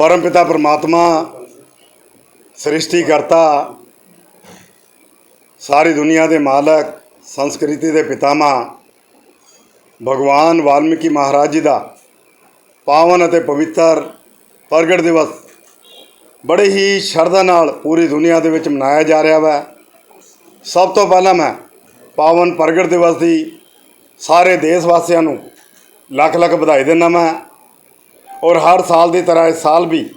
ਪਰਮਪਿਤਾ ਪਰਮਾਤਮਾ ਸ੍ਰਿਸ਼ਟੀ ਕਰਤਾ ਸਾਰੀ ਦੁਨੀਆ ਦੇ ਮਾਲਕ, ਸੰਸਕ੍ਰਿਤੀ ਦੇ ਪਿਤਾਮਾ ਭਗਵਾਨ ਵਾਲਮੀਕੀ ਮਹਾਰਾਜ ਜੀ ਦਾ ਪਾਵਨ ਅਤੇ ਪਵਿੱਤਰ ਪ੍ਰਗਟ ਦਿਵਸ ਬੜੇ ਹੀ ਸ਼ਰਧਾ ਨਾਲ ਪੂਰੀ ਦੁਨੀਆ ਦੇ ਵਿੱਚ ਮਨਾਇਆ ਜਾ ਰਿਹਾ ਵਾ। ਸਭ ਤੋਂ ਪਹਿਲਾਂ ਮੈਂ ਪਾਵਨ ਪ੍ਰਗਟ ਦਿਵਸ ਦੀ ਸਾਰੇ ਦੇਸ਼ ਵਾਸੀਆਂ ਨੂੰ ਲੱਖ ਲੱਖ ਵਧਾਈ ਦਿੰਦਾ ਮੈਂ ਔਰ ਹਰ ਸਾਲ ਦੀ ਤਰ੍ਹਾਂ ਇਸ ਸਾਲ ਵੀ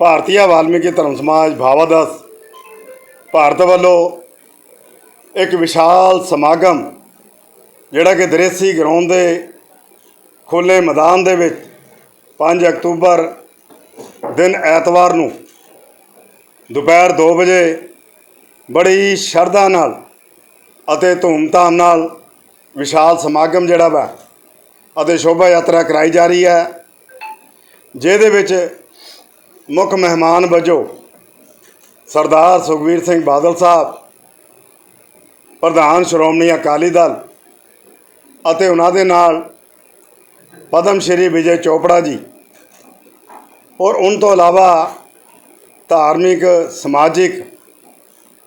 ਭਾਰਤੀ ਵਾਲਮੀਕੀ ਧਰਮ ਸਮਾਜ ਭਾਵਾਦਸ ਭਾਰਤ ਵੱਲੋਂ ਇੱਕ ਵਿਸ਼ਾਲ ਸਮਾਗਮ, ਜਿਹੜਾ ਕਿ ਦਰੇਸੀ ਗਰਾਊਂਡ ਦੇ ਖੁੱਲੇ ਮੈਦਾਨ ਦੇ ਵਿੱਚ 5 ਅਕਤੂਬਰ ਦਿਨ ਐਤਵਾਰ ਨੂੰ ਦੁਪਹਿਰ 2 ਵਜੇ ਬੜੀ ਸ਼ਰਧਾ ਨਾਲ ਅਤੇ ਧੂਮਧਾਮ ਨਾਲ ਵਿਸ਼ਾਲ ਸਮਾਗਮ ਜਿਹੜਾ ਵਾ ਅਤੇ ਸ਼ੋਭਾ ਯਾਤਰਾ ਕਰਾਈ ਜਾ ਰਹੀ ਹੈ। ਜਿਹਦੇ ਵਿੱਚ ਮੁੱਖ ਮਹਿਮਾਨ ਵਜੋਂ ਸਰਦਾਰ ਸੁਖਵੀਰ ਸਿੰਘ ਬਾਦਲ ਸਾਹਿਬ, ਪ੍ਰਧਾਨ ਸ਼੍ਰੋਮਣੀ ਅਕਾਲੀ ਦਲ ਅਤੇ ਉਹਨਾਂ ਦੇ ਨਾਲ ਪਦਮ ਸ਼੍ਰੀ ਵਿਜੇ ਚੋਪੜਾ ਜੀ ਔਰ ਉਹਨਾਂ ਤੋਂ ਇਲਾਵਾ ਧਾਰਮਿਕ, ਸਮਾਜਿਕ,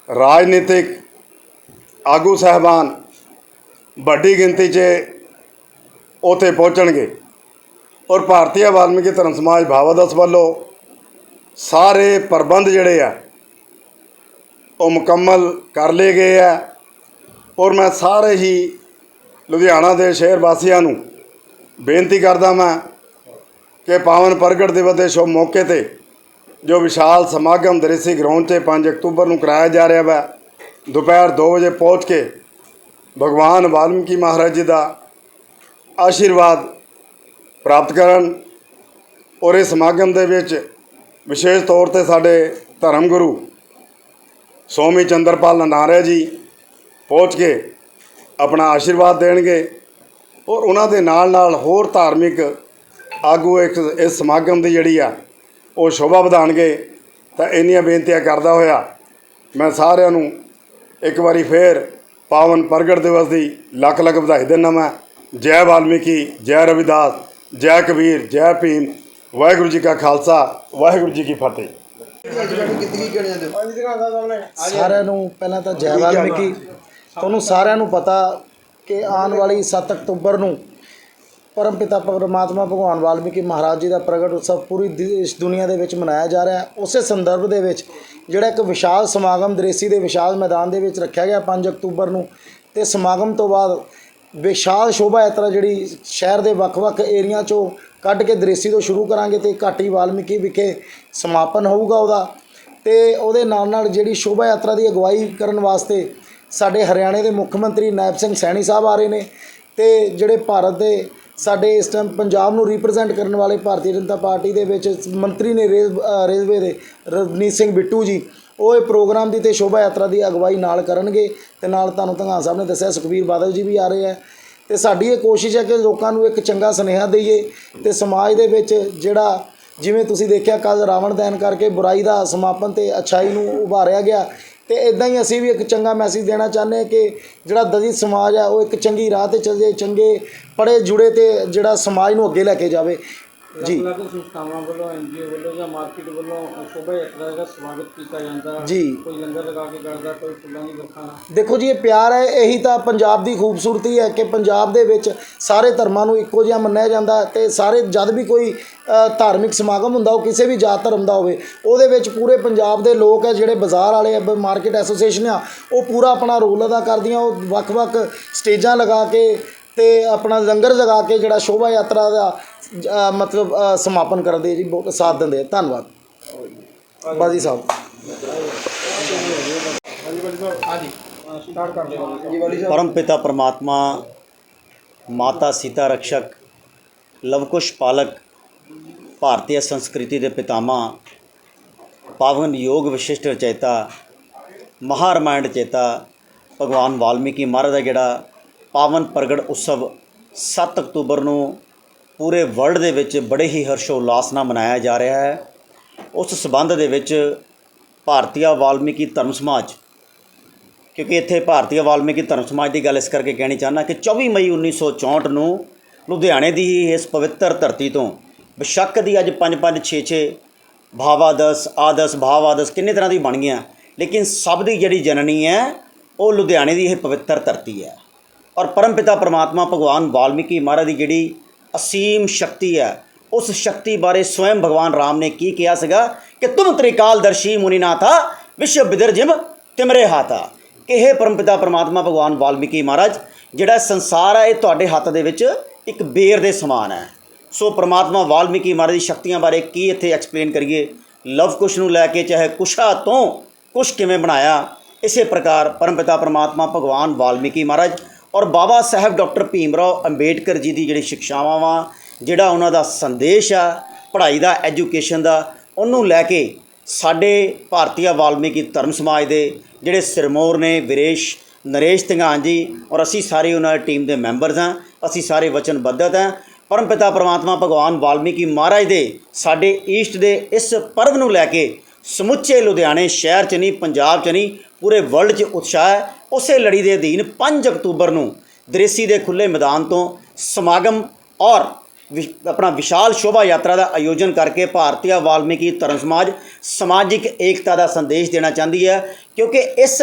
ਰਾਜਨੀਤਿਕ ਆਗੂ ਸਹਿਬਾਨ ਵੱਡੀ ਗਿਣਤੀ 'ਚ ਉੱਥੇ ਪਹੁੰਚਣਗੇ। ਔਰ ਭਾਰਤੀ ਵਾਲਮੀਕੀ ਧਰਮ ਸਮਾਜ ਭਾਵਾਦਸ ਵੱਲੋਂ ਸਾਰੇ ਪ੍ਰਬੰਧ ਜਿਹੜੇ ਆ, ਉਹ ਮੁਕੰਮਲ ਕਰ ਲਏ ਗਏ ਆ। ਔਰ ਮੈਂ ਸਾਰੇ ਹੀ ਲੁਧਿਆਣਾ ਦੇ ਸ਼ਹਿਰ ਵਾਸੀਆਂ ਨੂੰ ਬੇਨਤੀ ਕਰਦਾ ਮੈਂ ਕਿ ਪਾਵਨ ਪ੍ਰਗਟ ਦਿਵਸ ਦੇ ਸ਼ੁਭ ਮੌਕੇ ਤੇ ਜੋ ਵਿਸ਼ਾਲ ਸਮਾਗਮ ਦਰੇਸੀ ਗਰਾਊਂਡ 'ਤੇ 5 ਅਕਤੂਬਰ ਨੂੰ ਕਰਾਇਆ ਜਾ ਰਿਹਾ ਵਾ, ਦੁਪਹਿਰ 2 ਵਜੇ ਪਹੁੰਚ ਕੇ ਭਗਵਾਨ ਵਾਲਮੀਕੀ ਮਹਾਰਾਜ ਜੀ ਦਾ ਆਸ਼ੀਰਵਾਦ ਪ੍ਰਾਪਤ ਕਰਨ ਔਰ ਇਸ ਸਮਾਗਮ ਦੇ ਵਿੱਚ ਵਿਸ਼ੇਸ਼ ਤੌਰ ਤੇ ਸਾਡੇ ਧਰਮ ਗੁਰੂ ਸੋਮੀ ਚੰਦਰਪਾਲ ਨਨਾਰਿਆ ਜੀ ਪਹੁੰਚ ਕੇ ਆਪਣਾ ਆਸ਼ੀਰਵਾਦ ਦੇਣਗੇ ਔਰ ਉਹਨਾਂ ਦੇ ਨਾਲ ਨਾਲ ਹੋਰ ਧਾਰਮਿਕ ਆਗੂ ਇੱਕ ਇਸ ਸਮਾਗਮ ਦੀ ਜਿਹੜੀ ਆ, ਉਹ ਸ਼ੋਭਾ ਵਧਾਣਗੇ ਤਾਂ ਇੰਨੀਆਂ ਬੇਨਤੀਆਂ ਕਰਦਾ ਹੋਇਆ ਮੈਂ ਸਾਰਿਆਂ ਨੂੰ ਇੱਕ ਵਾਰੀ ਫੇਰ ਪਾਵਨ ਪ੍ਰਗਟ ਦਿਵਸ ਦੀ ਲੱਖ ਲੱਖ ਵਧਾਈ ਦਿੰਦਾ ਮੈਂ ਜੈ ਵਾਲਮੀਕੀ, ਜੈ ਰਵਿਦਾਸ। ਜੈ ਕਬੀਰ ਜੈ ਭੀਮ ਵਾਹਿਗੁਰੂ ਜੀ ਕਾ ਖਾਲਸਾ ਵਾਹਿਗੁਰੂ ਜੀ ਕੀ ਫਤਿਹ। ਸਾਰਿਆਂ ਨੂੰ ਪਹਿਲਾਂ ਤਾਂ ਜੈ ਵਾਲਮੀਕੀ। ਤੁਹਾਨੂੰ ਸਾਰਿਆਂ ਨੂੰ ਪਤਾ ਕਿ ਆਉਣ ਵਾਲੀ 7 ਅਕਤੂਬਰ ਨੂੰ ਪਰਮਪਿਤਾ ਪਰਮਾਤਮਾ ਭਗਵਾਨ ਵਾਲਮੀਕੀ ਮਹਾਰਾਜ ਜੀ ਦਾ ਪ੍ਰਗਟ ਉਤਸਵ ਪੂਰੀ ਦੇਸ਼ ਦੁਨੀਆ ਦੇ ਵਿੱਚ ਮਨਾਇਆ ਜਾ ਰਿਹਾ ਹੈ। ਉਸੇ ਸੰਦਰਭ ਦੇ ਵਿੱਚ ਜਿਹੜਾ ਇੱਕ ਵਿਸ਼ਾਲ ਸਮਾਗਮ ਦ੍ਰੇਸੀ ਦੇ ਵਿਸ਼ਾਲ ਮੈਦਾਨ ਦੇ ਵਿੱਚ ਰੱਖਿਆ ਗਿਆ 5 ਅਕਤੂਬਰ ਨੂੰ ਤੇ ਸਮਾਗਮ ਤੋਂ ਬਾਅਦ ਵਿਸ਼ਾਲ ਸ਼ੋਭਾ ਯਾਤਰਾ ਜਿਹੜੀ ਸ਼ਹਿਰ ਦੇ ਵੱਖ-ਵੱਖ ਏਰੀਆ ਚੋਂ ਕੱਢ ਕੇ ਦ੍ਰੇਸੀ ਤੋਂ ਸ਼ੁਰੂ ਕਰਾਂਗੇ ਤੇ ਘਾਟੀ ਵਾਲਮੀਕੀ ਵਿਖੇ ਸਮਾਪਨ ਹੋਊਗਾ ਉਹਦਾ। ਤੇ ਉਹਦੇ ਨਾਲ ਨਾਲ ਜਿਹੜੀ ਸ਼ੋਭਾ ਯਾਤਰਾ ਦੀ ਅਗਵਾਈ ਕਰਨ ਵਾਸਤੇ ਸਾਡੇ ਹਰਿਆਣੇ ਦੇ ਮੁੱਖ ਮੰਤਰੀ ਨਾਇਬ ਸਿੰਘ ਸੈਣੀ ਸਾਹਿਬ ਆ ਰਹੇ ਨੇ ਤੇ ਜਿਹੜੇ ਭਾਰਤ ਦੇ ਸਾਡੇ ਇਸ ਟਾਈਮ ਪੰਜਾਬ ਨੂੰ ਰਿਪਰੈਜ਼ੈਂਟ ਕਰਨ ਵਾਲੇ ਭਾਰਤੀ ਜਨਤਾ ਪਾਰਟੀ ਦੇ ਵਿੱਚ ਮੰਤਰੀ ਨੇ ਰੇਲ ਰੇਲਵੇ ਦੇ ਰਵਨੀਤ ਸਿੰਘ ਬਿੱਟੂ ਜੀ ਉਹ ਇਹ ਪ੍ਰੋਗਰਾਮ ਦੀ ਤੇ ਸ਼ੋਭਾ ਯਾਤਰਾ ਦੀ ਅਗਵਾਈ ਨਾਲ ਕਰਨਗੇ ਤੇ ਨਾਲ ਤੁਹਾਨੂੰ ਧੰਗਾਨ ਸਾਹਿਬ ਨੇ ਦੱਸਿਆ, ਸੁਖਬੀਰ ਬਾਦਲ ਜੀ ਵੀ ਆ ਰਹੇ ਆ। ਤੇ ਸਾਡੀ ਇਹ ਕੋਸ਼ਿਸ਼ ਹੈ ਕਿ ਲੋਕਾਂ ਨੂੰ ਇੱਕ ਚੰਗਾ ਸੁਨੇਹਾ ਦਈਏ ਤੇ ਸਮਾਜ ਦੇ ਵਿੱਚ ਜਿਹੜਾ ਜਿਵੇਂ ਤੁਸੀਂ ਦੇਖਿਆ ਕੱਲ ਰਾਵਣ ਦਹਨ ਕਰਕੇ ਬੁਰਾਈ ਦਾ ਸਮਾਪਨ ਤੇ ਅਛਾਈ ਨੂੰ ਉਭਾਰਿਆ ਗਿਆ। ਤੇ ਇਦਾਂ ਹੀ ਅਸੀਂ ਵੀ ਇੱਕ ਚੰਗਾ ਮੈਸੇਜ ਦੇਣਾ ਚਾਹੁੰਦੇ ਹਾਂ ਕਿ ਜਿਹੜਾ ਦਲਿਤ ਸਮਾਜ ਆ ਉਹ ਇੱਕ ਚੰਗੀ ਰਾਹ ਤੇ ਚੱਲੇ, ਚੰਗੇ ਪੜੇ ਜੁੜੇ ਤੇ ਜਿਹੜਾ ਸਮਾਜ ਨੂੰ ਅੱਗੇ ਲੈ ਕੇ ਜਾਵੇ। ਜੀ। ਅਲੱਗ ਸੰਸਥਾਵਾਂ ਵੱਲੋਂ ਐਨਜੀਓ ਵੱਲੋਂ ਜਾਂ ਮਾਰਕੀਟ ਵੱਲੋਂ ਸ਼ੋਭਾ ਯਾਤਰਾ ਦਾ ਸਵਾਗਤ ਕੀਤਾ ਜਾਂਦਾ। ਜੀ। ਕੋਈ ਲੰਗਰ ਲਗਾ ਕੇ ਕਰਦਾ ਕੋਈ ਫੁੱਲਾਂ ਦੀ ਵਰਖਾ ਦੇਖੋ ਜੀ ਇਹ ਪਿਆਰ ਹੈ ਇਹੀ ਤਾਂ ਪੰਜਾਬ ਦੀ ਖੂਬਸੂਰਤੀ ਹੈ ਕਿ ਪੰਜਾਬ ਦੇ ਵਿੱਚ ਸਾਰੇ ਧਰਮਾਂ ਨੂੰ ਇੱਕੋ ਜਿਹਾ ਮੰਨਿਆ ਜਾਂਦਾ ਹੈ ਤੇ ਸਾਰੇ ਜਦ ਵੀ ਕੋਈ ਅ, ਧਾਰਮਿਕ ਸਮਾਗਮ ਹੁੰਦਾ ਉਹ ਕਿਸੇ ਵੀ ਜਾਤ ਧਰਮ ਦਾ ਹੋਵੇ ਉਹਦੇ ਵਿੱਚ ਪੂਰੇ ਪੰਜਾਬ ਦੇ ਲੋਕ ਹੈ ਜਿਹੜੇ ਬਾਜ਼ਾਰ ਵਾਲੇ ਆ ਮਾਰਕੀਟ ਐਸੋਸੀਏਸ਼ਨ ਆ ਉਹ ਪੂਰਾ ਆਪਣਾ ਰੋਲ ਅਦਾ ਕਰਦੀਆਂ ਉਹ ਵੱਖ-ਵੱਖ ਸਟੇਜਾਂ ਲਗਾ ਕੇ ਤੇ ਆਪਣਾ ਲੰਗਰ ਲਗਾ ਕੇ ਜਿਹੜਾ ਸ਼ੋਭਾ ਯਾਤਰਾ ਦਾ ਮਤਲਬ ਸਮਾਪਨ ਕਰਦੇ ਜੀ। ਬਹੁਤ ਸਾਥ ਦਿੰਦੇ ਧੰਨਵਾਦ। ਬਾਜੀ ਸਾਹਿਬ। ਪਰਮ ਪਿਤਾ ਪਰਮਾਤਮਾ, ਮਾਤਾ ਸੀਤਾ ਰਕਸ਼ਕ, ਲਵਕੁਸ਼ ਪਾਲਕ, ਭਾਰਤੀ ਸੰਸਕ੍ਰਿਤੀ ਦੇ ਪਿਤਾਮਾ ਪਾਵਨ ਯੋਗ ਵਿਸ਼ਿਸ਼ਟ ਰਚੇਤਾ, ਮਹਾਰਮਾਇਣ ਚੇਤਾ ਭਗਵਾਨ ਵਾਲਮੀਕੀ ਮਹਾਰਾਜ ਦਾ ਜਿਹੜਾ ਪਾਵਨ ਪ੍ਰਗਟ ਉਤਸਵ 7 ਅਕਤੂਬਰ ਨੂੰ ਪੂਰੇ ਵਰਲਡ ਦੇ ਵਿੱਚ ਬੜੇ ਹੀ ਹਰਸ਼ੋ ਨਾਲ ਮਨਾਇਆ ਜਾ ਰਿਹਾ ਹੈ। ਉਸ ਸਬੰਧ ਦੇ ਵਿੱਚ ਭਾਰਤੀਆ ਵਾਲਮੀਕੀ ਧਰਮ ਸਮਾਜ, ਕਿਉਂਕਿ ਇੱਥੇ ਭਾਰਤੀ ਵਾਲਮੀਕੀ ਧਰਮ ਸਮਾਜ ਦੀ ਗੱਲ ਇਸ ਕਰਕੇ ਕਹਿਣੀ ਚਾਹੁੰਦਾ ਕਿ 24 ਮਈ 1964 ਨੂੰ ਲੁਧਿਆਣੇ ਦੀ ਹੀ ਇਸ ਪਵਿੱਤਰ ਧਰਤੀ ਤੋਂ ਬਸ਼ੱਕ ਦੀ ਅੱਜ 5 5 6 6 ਭਾਵਾਦਸ, ਆਦਸ, ਭਾਵਾਦਸ ਕਿੰਨੇ ਤਰ੍ਹਾਂ ਦੀ ਬਣ ਗਈਆਂ। ਲੇਕਿਨ ਸਭ ਦੀ ਜਿਹੜੀ ਜਨਨੀ ਹੈ, ਉਹ ਲੁਧਿਆਣੇ ਦੀ ਇਹ ਪਵਿੱਤਰ ਧਰਤੀ ਹੈ। ਔਰ ਪਰਮਪਿਤਾ ਪਰਮਾਤਮਾ ਭਗਵਾਨ ਵਾਲਮੀਕੀ ਮਹਾਰਾਜ ਦੀ ਜਿਹੜੀ ਅਸੀਮ ਸ਼ਕਤੀ ਹੈ, ਉਸ ਸ਼ਕਤੀ ਬਾਰੇ ਸਵੈਮ ਭਗਵਾਨ ਰਾਮ ਨੇ ਕੀ ਕਿਹਾ ਸੀਗਾ ਕਿ ਤੁਮ ਤ੍ਰਿਕਾਲਦਰਸ਼ੀ ਮੁਨੀਨਾਥਾ, ਵਿਸ਼ਵ ਬਿਦਰਜਿਮ ਤਿਮਰੇ ਹਾਤਾ। ਕਿ ਇਹ ਪਰਮਪਿਤਾ ਪਰਮਾਤਮਾ ਭਗਵਾਨ ਵਾਲਮੀਕੀ ਮਹਾਰਾਜ, ਜਿਹੜਾ ਸੰਸਾਰ ਹੈ, ਇਹ ਤੁਹਾਡੇ ਹੱਥ ਦੇ ਵਿੱਚ ਇੱਕ ਬੇਰ ਦੇ ਸਮਾਨ ਹੈ। ਸੋ ਪ੍ਰਮਾਤਮਾ ਵਾਲਮੀਕੀ ਮਹਾਰਾਜ ਦੀ ਸ਼ਕਤੀਆਂ ਬਾਰੇ ਕੀ ਇੱਥੇ ਐਕਸਪਲੇਨ ਕਰੀਏ? ਲਵ ਕੁਸ਼ ਨੂੰ ਲੈ ਕੇ ਚਾਹੇ ਕੁਸ਼ਾ ਤੋਂ ਕੁਸ਼ ਕਿਵੇਂ ਬਣਾਇਆ? ਇਸੇ ਪ੍ਰਕਾਰ ਪਰਮਪਿਤਾ ਪ੍ਰਮਾਤਮਾ ਭਗਵਾਨ ਵਾਲਮੀਕੀ ਮਹਾਰਾਜ ਔਰ ਬਾਬਾ ਸਾਹਿਬ ਡਾਕਟਰ ਭੀਮ ਰਾਓ ਅੰਬੇਡਕਰ ਜੀ ਦੀ ਜਿਹੜੀ ਸਿੱਖਿਆਵਾਂ ਵਾ, ਜਿਹੜਾ ਉਹਨਾਂ ਦਾ ਸੰਦੇਸ਼ ਆ, ਪੜ੍ਹਾਈ ਦਾ, ਐਜੂਕੇਸ਼ਨ ਦਾ, ਉਹਨੂੰ ਲੈ ਕੇ ਸਾਡੇ ਭਾਰਤੀය ਵਾਲਮੀਕੀ ਧਰਮ ਸਮਾਜ ਦੇ ਜਿਹੜੇ ਸਿਰਮੌਰ ਨੇ, ਵਿਰੇਸ਼, ਨਰੇਸ਼ ਧੰਗਾਨ ਜੀ, ਔਰ ਅਸੀਂ ਸਾਰੇ ਉਹਨਾਂ ਦੀ ਟੀਮ ਦੇ ਮੈਂਬਰਸ ਹਾਂ, ਅਸੀਂ ਸਾਰੇ ਵਚਨਬੱਧਤ ਹਾਂ। ਪਰਮਪਿਤਾ ਪਰਮਾਤਮਾ ਭਗਵਾਨ ਵਾਲਮੀਕੀ ਮਹਾਰਾਜ ਦੇ, ਸਾਡੇ ਈਸਟ ਦੇ ਇਸ ਪਰਵ ਨੂੰ ਲੈ ਕੇ ਸਮੁੱਚੇ ਲੁਧਿਆਣੇ ਸ਼ਹਿਰ 'ਚ ਨਹੀਂ, ਪੰਜਾਬ 'ਚ ਨਹੀਂ, ਪੂਰੇ ਵਰਲਡ 'ਚ ਉਤਸ਼ਾਹ ਹੈ। ਉਸੇ ਲੜੀ ਦੇ ਅਧੀਨ 5 ਅਕਤੂਬਰ ਨੂੰ ਦ੍ਰੇਸੀ ਦੇ ਖੁੱਲੇ ਮੈਦਾਨ ਤੋਂ ਸਮਾਗਮ ਔਰ ਵਿਸ਼- ਆਪਣਾ ਵਿਸ਼ਾਲ ਸ਼ੋਭਾ ਯਾਤਰਾ ਦਾ ਆਯੋਜਨ ਕਰਕੇ ਭਾਰਤੀయ ਵਾਲਮੀਕੀ ਧਰਮ ਸਮਾਜ ਸਮਾਜਿਕ ਏਕਤਾ ਦਾ ਸੰਦੇਸ਼ ਦੇਣਾ ਚਾਹੁੰਦੀ ਹੈ, ਕਿਉਂਕਿ ਇਸ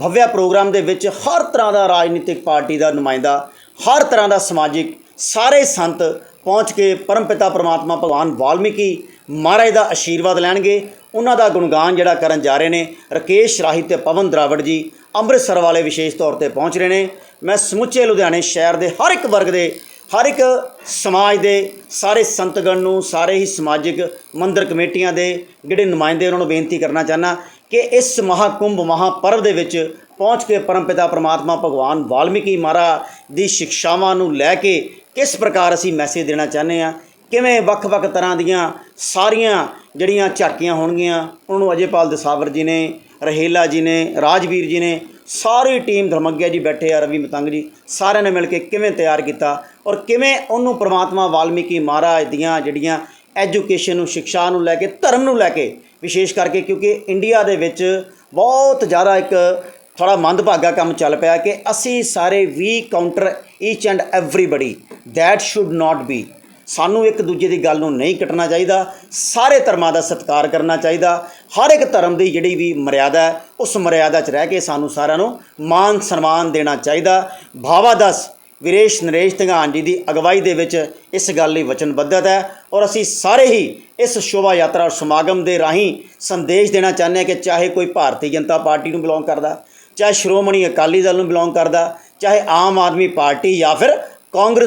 ਭਵਿਆ ਪ੍ਰੋਗਰਾਮ ਦੇ ਵਿੱਚ ਹਰ ਤਰ੍ਹਾਂ ਦਾ ਰਾਜਨੀਤਿਕ ਪਾਰਟੀ ਦਾ ਨੁਮਾਇੰਦਾ, ਹਰ ਤਰ੍ਹਾਂ ਦਾ ਸਮਾਜਿਕ ਸਾਰੇ ਸੰਤ ਪਹੁੰਚ ਕੇ ਪਰਮਪਿਤਾ ਪ੍ਰਮਾਤਮਾ ਭਗਵਾਨ ਵਾਲਮੀਕੀ ਮਹਾਰਾਜ ਦਾ ਆਸ਼ੀਰਵਾਦ ਲੈਣਗੇ। ਉਹਨਾਂ ਦਾ ਗੁਣਗਾਨ ਜਿਹੜਾ ਕਰਨ ਜਾ ਰਹੇ ਨੇ, ਰਕੇਸ਼ ਰਾਹੀ ਤੇ ਪਵਨ ਦਰਾਵੜ ਜੀ ਅੰਮ੍ਰਿਤਸਰ ਵਾਲੇ ਵਿਸ਼ੇਸ਼ ਤੌਰ ਤੇ ਪਹੁੰਚ ਰਹੇ ਨੇ। ਮੈਂ ਸਮੁੱਚੇ ਲੁਧਿਆਣੇ ਸ਼ਹਿਰ ਦੇ ਹਰ ਇੱਕ ਵਰਗ ਦੇ, ਹਰ ਇੱਕ ਸਮਾਜ ਦੇ, ਸਾਰੇ ਸੰਤਗਣ ਨੂੰ, ਸਾਰੇ ਹੀ ਸਮਾਜਿਕ ਮੰਦਰ ਕਮੇਟੀਆਂ ਦੇ ਜਿਹੜੇ ਨੁਮਾਇੰਦੇ ਉਹਨਾਂ ਨੂੰ ਬੇਨਤੀ ਕਰਨਾ ਚਾਹਨਾ ਕਿ ਇਸ ਮਹਾਕੁੰਭ ਮਹਾਪਰਵ ਦੇ ਵਿੱਚ ਪਹੁੰਚ ਕੇ ਪਰਮਪਿਤਾ ਪ੍ਰਮਾਤਮਾ ਭਗਵਾਨ ਵਾਲਮੀਕੀ ਮਹਾਰਾਜ ਦੀ ਸਿੱਖਿਆਵਾਂ ਨੂੰ ਲੈ ਕੇ ਕਿਸ ਪ੍ਰਕਾਰ ਅਸੀਂ ਮੈਸੇਜ ਦੇਣਾ ਚਾਹੁੰਦੇ ਆ ਕਿਵੇਂ ਵੱਖ-ਵੱਖ ਤਰ੍ਹਾਂ ਦੀਆਂ ਸਾਰੀਆਂ ਜਿਹੜੀਆਂ ਝਾਕੀਆਂ ਹੋਣਗੀਆਂ, ਉਹਨਾਂ ਨੂੰ ਅਜੇਪਾਲ ਦਸਾਵਰ ਜੀ ਨੇ, ਰਹੀਲਾ ਜੀ ਨੇ, ਰਾਜਵੀਰ ਜੀ ਨੇ, ਸਾਰੀ ਟੀਮ ਧਰਮਗਿਆ ਜੀ ਬੈਠੇ ਆ ਰਵੀ ਮਤੰਗ ਜੀ, ਸਾਰਿਆਂ ਨੇ ਮਿਲ ਕੇ ਕਿਵੇਂ ਤਿਆਰ ਕੀਤਾ ਔਰ ਕਿਵੇਂ ਉਹਨੂੰ ਪ੍ਰਮਾਤਮਾ ਵਾਲਮੀਕੀ ਮਹਾਰਾਜ ਦੀਆਂ ਜਿਹੜੀਆਂ ਐਜੂਕੇਸ਼ਨ ਨੂੰ ਸਿੱਖਿਆ ਨੂੰ ਲੈ ਕੇ, ਧਰਮ ਨੂੰ ਲੈ ਕੇ ਵਿਸ਼ੇਸ਼ ਕਰਕੇ ਕਿਉਂਕਿ ਇੰਡੀਆ ਦੇ ਵਿੱਚ ਬਹੁਤ ਜ਼ਿਆਦਾ ਇੱਕ ਥੋੜਾ ਮੰਦਭਾਗਾ ਕੰਮ ਚੱਲ ਪਿਆ ਕਿ ਅਸੀਂ ਸਾਰੇ ਵੀ counter each and everybody that should not be ਸਾਨੂੰ ਇੱਕ ਦੂਜੇ ਦੀ ਗੱਲ ਨੂੰ ਨਹੀਂ ਕੱਟਣਾ ਚਾਹੀਦਾ। ਸਾਰੇ ਧਰਮਾਂ ਦਾ ਸਤਿਕਾਰ ਕਰਨਾ ਚਾਹੀਦਾ। ਹਰ ਇੱਕ ਧਰਮ ਦੀ ਜਿਹੜੀ ਵੀ ਮਰਿਆਦਾ ਹੈ, ਉਸ ਮਰਿਆਦਾ 'ਚ ਰਹਿ ਕੇ ਸਾਨੂੰ ਸਾਰਿਆਂ ਨੂੰ ਮਾਨ ਸਨਮਾਨ ਦੇਣਾ ਚਾਹੀਦਾ। ਭਾਵਾਦਸ ਵਿਰੇਸ਼ ਨਰੇਸ਼ ਧੰਗਾਨ ਜੀ ਦੀ ਅਗਵਾਈ ਦੇ ਵਿੱਚ ਇਸ ਗੱਲ ਲਈ ਵਚਨਬੱਧਤ ਹੈ ਔਰ ਅਸੀਂ ਸਾਰੇ ਹੀ ਇਸ ਸ਼ੋਭਾ ਯਾਤਰਾ ਔਰ ਸਮਾਗਮ ਦੇ ਰਾਹੀਂ ਸੰਦੇਸ਼ ਦੇਣਾ ਚਾਹੁੰਦੇ ਹਾਂ ਕਿ ਚਾਹੇ ਕੋਈ ਭਾਰਤੀ ਜਨਤਾ ਪਾਰਟੀ ਨੂੰ ਬਿਲੋਂਗ ਕਰਦਾ, ਚਾਹੇ ਸ਼੍ਰੋਮਣੀ ਅਕਾਲੀ ਦਲ ਨੂੰ ਬਿਲੋਂਗ ਕਰਦਾ, ਚਾਹੇ ਆਮ ਆਦਮੀ ਪਾਰਟੀ ਜਾਂ ਫਿਰ ਕਾਂਗਰਸ